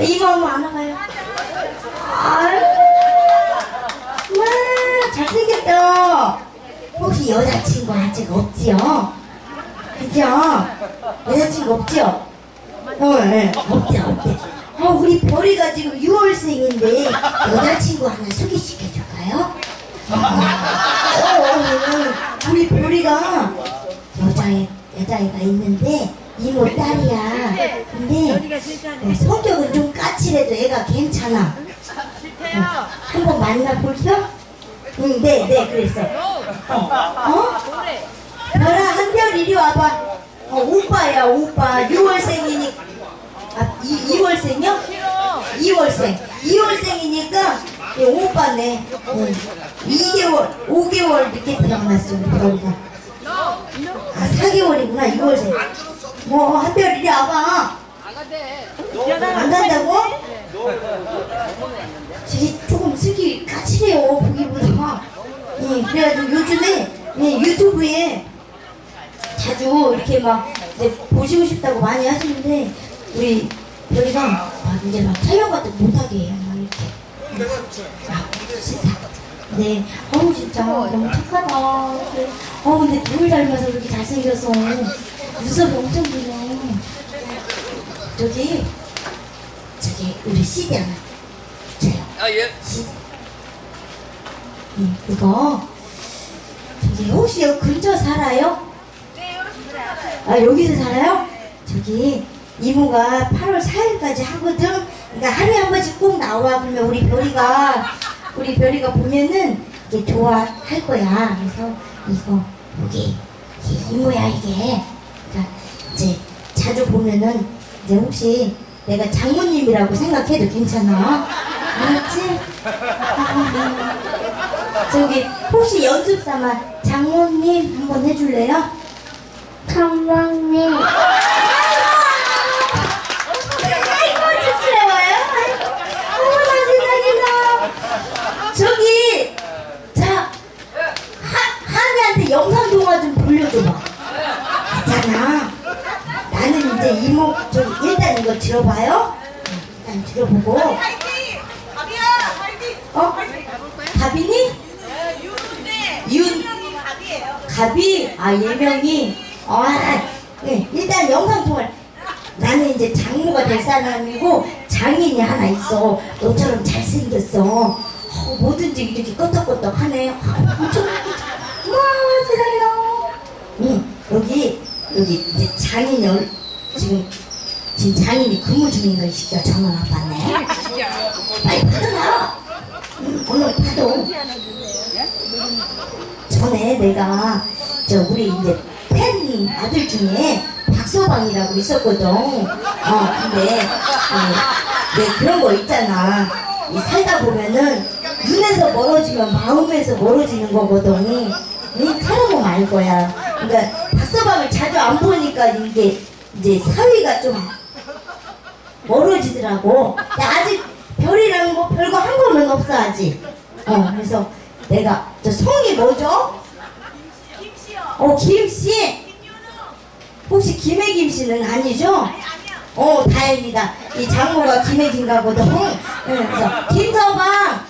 이모 한번 안아봐요. 아유, 와, 잘생겼다. 혹시 여자친구 아직 없지요? 그죠? 여자친구 없죠? 어, 예, 없대, 없대. 어, 우리 별이가 지금 6월생인데 여자친구 하나 소개시켜줄까요? 어, 어, 어, 우리 별이가 여자애, 여자애가 있는데 이모 딸이야. 근데 어, 성격은 좀 까칠해도 애가 괜찮아. 어, 한번 만나볼까? 응, 네, 네, 그랬어. 어? 어? 별아, 한별 이리 와봐. 어, 오빠야, 오빠. 6월생이니까. 아, 이, 2월생이요? 2월생. 2월생이니까, 예, 오빠네. 응. 2개월, 5개월 늦게 태어났어, 우리 별이가. 아, 4개월이구나, 2월생. 뭐, 한별 이리 와봐. 안 간다고? 저기 조금 슬기 까칠해요 보기보다. 예, 그래가지고 요즘에 예, 유튜브에 자주 이렇게 막 이제 보시고 싶다고 많이 하시는데 우리 별이가 막 이제 막 촬영 같은 거 못하게 해요 막 이렇게. 막 진짜. 네. 어우 진짜. 너무 착하다. 네. 어 근데 돌 닮아서 그렇게 잘생겨서 눈썹이 엄청 기네. 저기 저기 우리 CD 하나 줘요 아 예. CD 네, 그거 저기 혹시 여기 근처 살아요? 아 여기서 살아요? 저기 이모가 8월 4일까지 하거든. 그러니까 하루에 한 번씩 꼭 나와. 그러면 우리 별이가 우리 별이가 보면은 이게 좋아할 거야. 그래서 이거 여기 이 이모야 이게. 그러니까 이제 자주 보면은 이제 혹시 내가 장모님이라고 생각해도 괜찮아. 알았지? 저기 혹시 연습 삼아 장모님 한번 해줄래요? 감독님, 아이고 쑥스러워요. 아이고, 어머나 세상에나. 저기 자 하, 하미한테 영상 동화 좀 돌려줘봐. 있잖아. 이제 이모 좀 일단 이거 들어봐요. 일단 들어보고. 어? 유인데 윤. 가비 아 예명이. 아 네, 일단 영상 통화. 나는 이제 장모가 될 사람이고 장인이 하나 있어. 너처럼 잘생겼어. 어, 뭐든지 이렇게 끄덕끄덕하네. 아, 엄청 와 세상에 나. 응 여기 여기 이제 장인이 얼- 지금 지금 장인이 근무 중인 거이 새끼가 전화 왔네 빨리 받아라 응, 오늘 받아 전에 내가 저 우리 이제 팬 아들 중에 박서방이라고 있었거든. 어 근데 어, 네 그런 거 있잖아. 이 살다 보면은 눈에서 멀어지면 마음에서 멀어지는 거거든. 이 사람은 알 거야. 그러니까 박서방을 자주 안 보니까 이게 이제 사위가 좀 멀어지더라고. 근데 아직 별이라는 거 별거 한 거는 없어 아직. 어 그래서 내가 저 성이 뭐죠? 김씨요. 어 김씨. 혹시 김혜김 씨는 아니죠? 어 다행이다. 이 장모가 김혜김가 보다. 응, 그래서 김서방.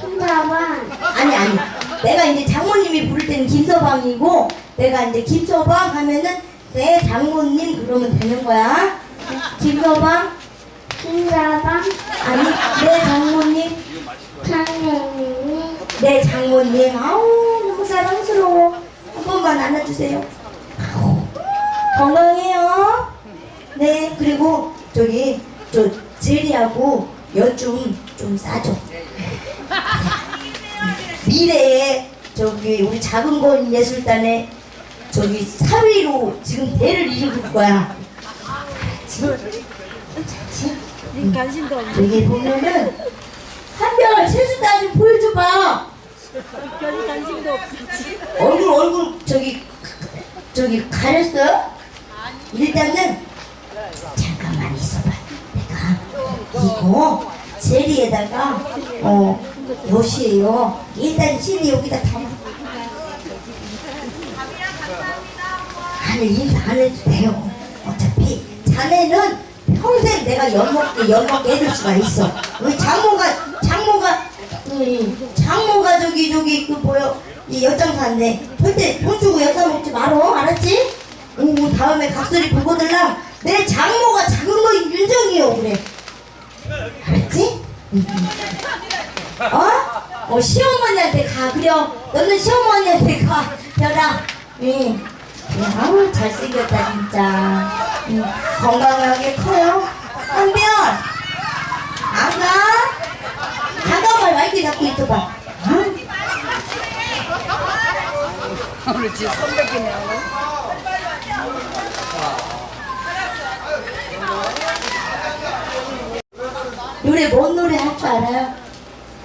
김다방, 아니 아니. 내가 이제 장모님이 부를 때는 김서방이고 내가 이제 김서방 하면은 내 장모님 그러면 되는 거야. 김서방? 김다방, 아니 내 장모님. 장애인이, 내 장모님. 아우 너무 사랑스러워. 한 번만 안아주세요. 아우, 건강해요. 네 그리고 저기 저 제리하고 여좀 좀 싸줘. 미래에 저기 우리 작은 건 예술단에 저기 사위로 지금 대를 이룰 거야? 알았지? 응. 관심도 없는 저기 보면은 한별 세수단 좀 보여줘봐 별 관심도 없지. 얼굴 얼굴 저기 저기 가렸어? 일단은 잠깐만 있어봐. 내가 이거 제리에다가 어 요시에요. 일단 실이 여기다 담아. 아니 인사 안 해도 돼요. 어차피 자네는 평생 내가 엿먹게 엿먹게 해줄 수가 있어. 우리 장모가 장모가 음, 장모가 저기 저기 그 뭐요 이 엿장사인데 절대 돈 주고 엿사 먹지 말어 알았지? 오 다음에 각설이 보고 들랑 내 장모가 작은 거 윤정이요 그래. 알았지? 어? 어 시어머니한테 가 그려 너는 시어머니한테 가 별아 응. 그 래, 아우 잘생겼다 진짜 응. 건강하게 커요 한별 안 가? 잠깐만 마이크 잡고 있어봐 응? 오늘 지 선배기네 오늘. 노래 뭔 노래 할 줄 알아요?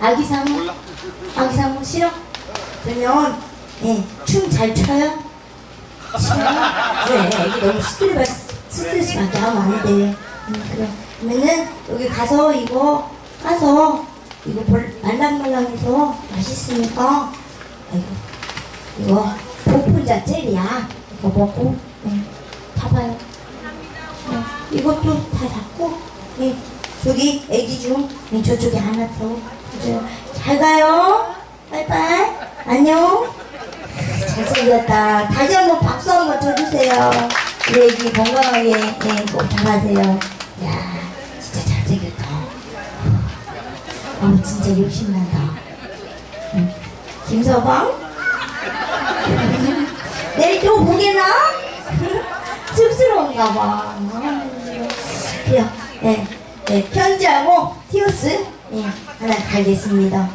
아기상어? 아기상어 싫어? 그러면 예, 춤 잘 춰요? 그래 애기 너무 스트레스, 스트레스 받게 하면 안 돼. 그러면은 여기 가서 이거 까서 이거 볼, 말랑말랑해서 맛있으니까 아이고 이거 복분자 젤이야. 이거 먹고 네, 봐봐요. 네, 이것도 다 잡고 네, 저기 애기 중 네, 저쪽에 그죠? 잘 가요. 빠이빠이. 안녕. 잘 생겼다 다시 한번 박수 한번 쳐주세요 우리 애기 건강하게 네, 꼭 자라세요 야 진짜 잘생겼다 어 진짜 욕심난다 응. 김서방 내일 또 보게나? 쑥스러운가 봐. 그래요. 네, 네, 편지하고 티오스 예, 하나 갈겠습니다.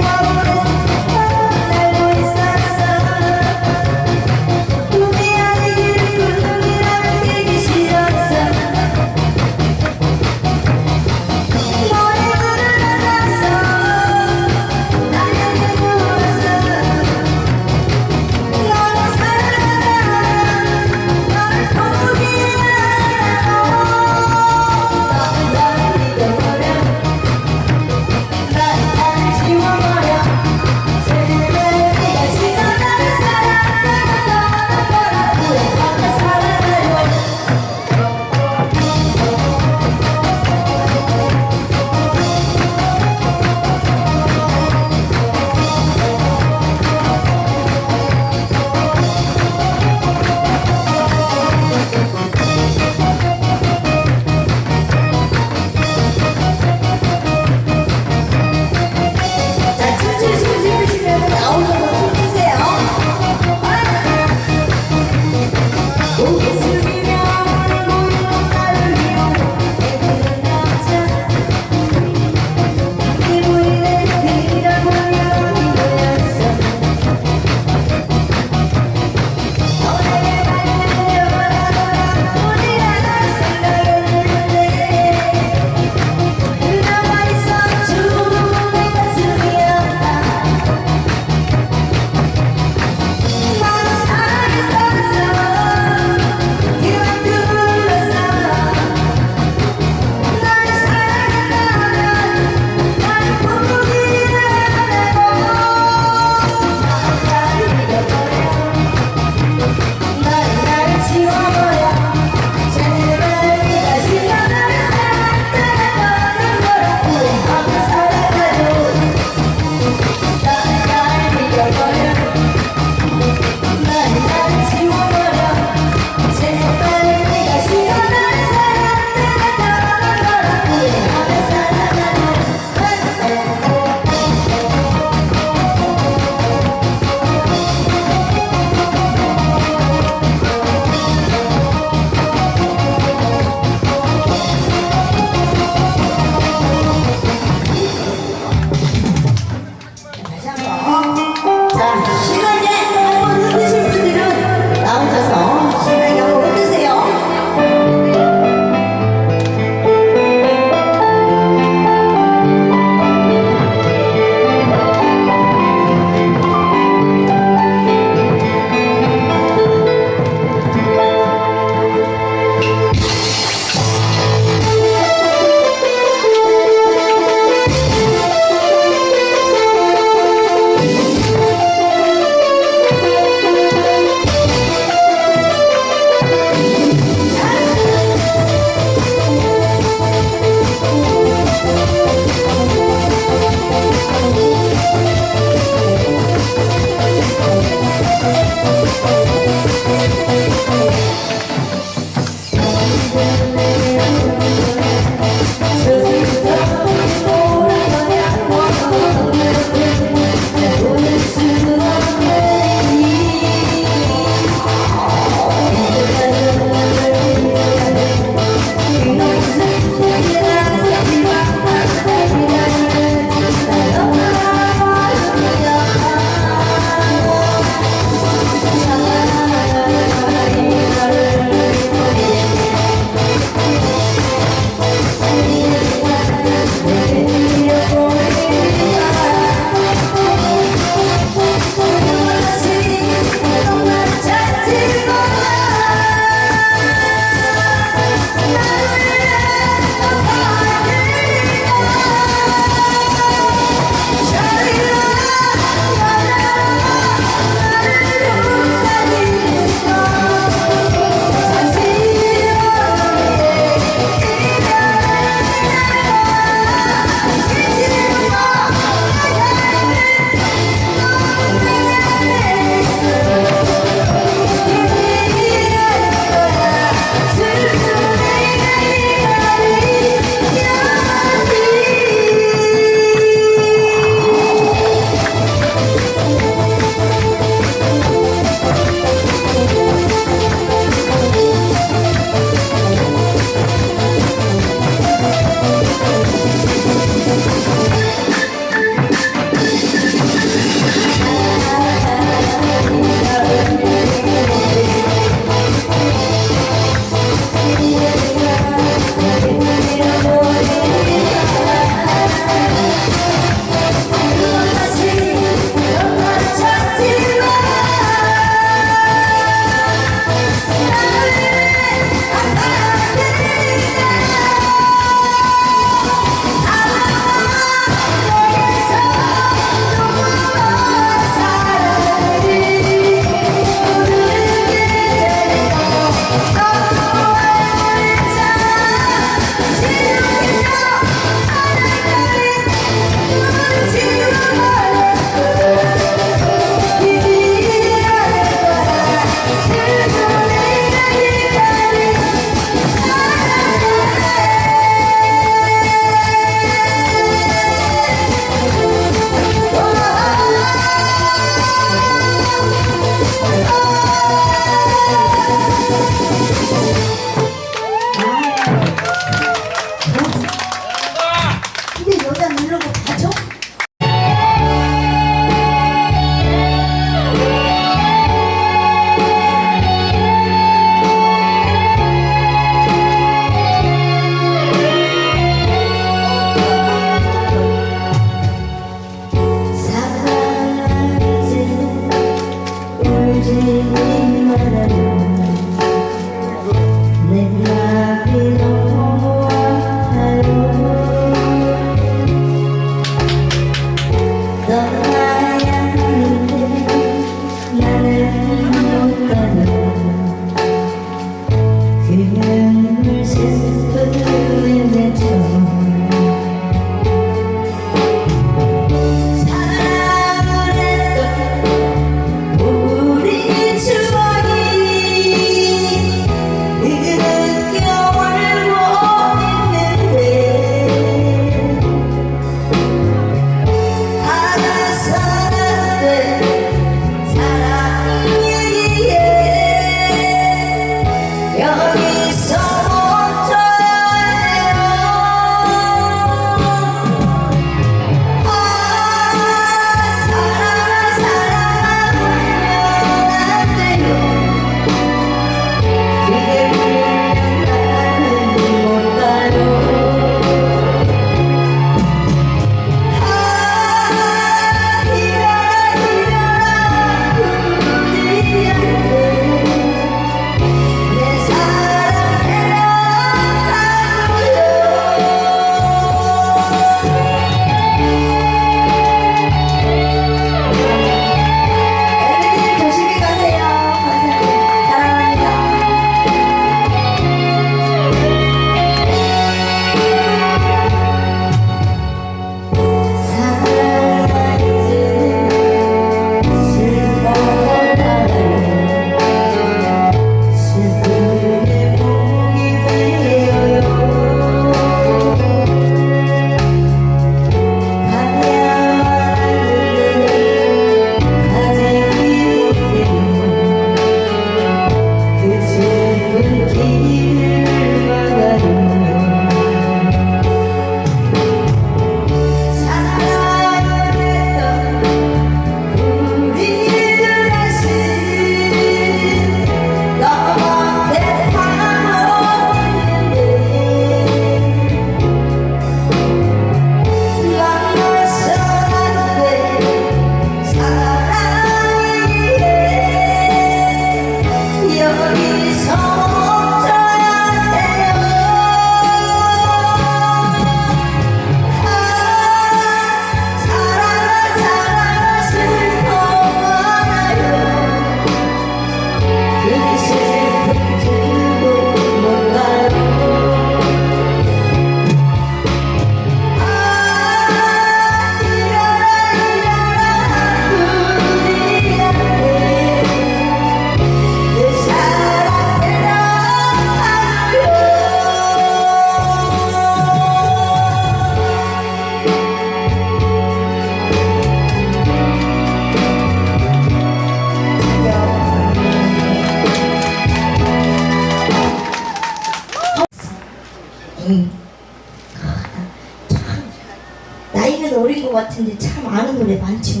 가수인데 참 아는 노래 많죠.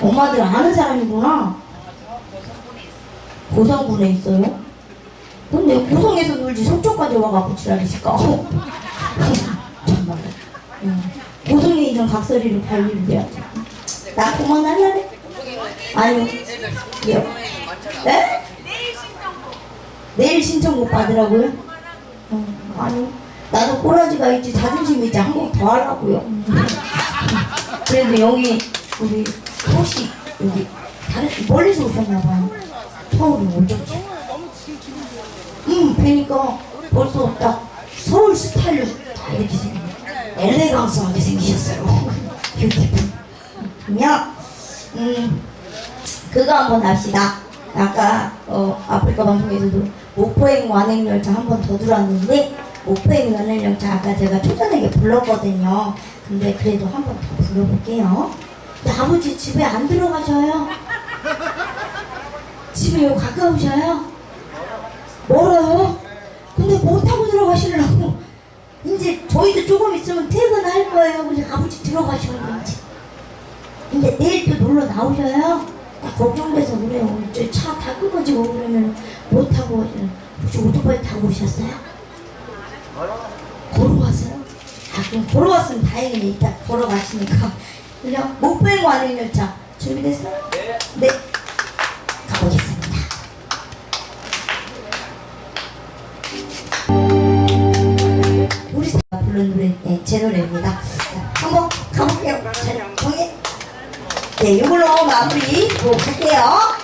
엄마들 아는 사람이구나. 고성군에 있어요? 근데 고성에서 놀지 속초까지 와갖고 지랄이실까? 정말. 응. 고성에 있는 각설이를 관리를 해야지. 나 그만 할래? 아니요. 예. 네? 내일 신청곡 받으라고요? 어, 아니 나도 꼬라지가 있지 자존심 있지 한 곡 더 하려고요 그래도 여기 우리 혹시 여기 다른 멀리서 오셨나 봐요 서울이 어쩌지 응 그러니까 벌써 딱 서울 스타일로 다 이렇게 생긴 엘레강스하게 생기셨어요 뷰티풀 그냥 음 그거 한번 합시다. 아까 어, 아프리카 방송에서도 목포행 완행열차 한 번 더 들어왔는데 목포행 완행열차 아까 제가 초전에게 불렀거든요. 근데 그래도 한 번 더 불러볼게요. 근데 아버지 집에 안 들어가셔요? 집에 요 가까우셔요? 멀어요? 근데 못 타고 들어가시려고 이제 저희도 조금 있으면 퇴근할 거예요. 그래서 아버지 이제. 근데 내일 또 놀러 나오셔요? 나 걱정돼서 그래요. 차다 끊어지고 그러면 못 타고 오시는. 혹시 오토바이 타고 오셨어요? 걸어왔어요? 아 그럼 걸어왔으면 다행이네. 이따 걸어가시니까. 그냥 목포행 완행 열차 준비됐어요? 네. 네. 가보겠습니다. 우리 사 부른 노래, 네, 제 노래입니다. 자, 한번 가볼게요. 자, 정해. 네, 이걸로 마무리 뭐 할게요.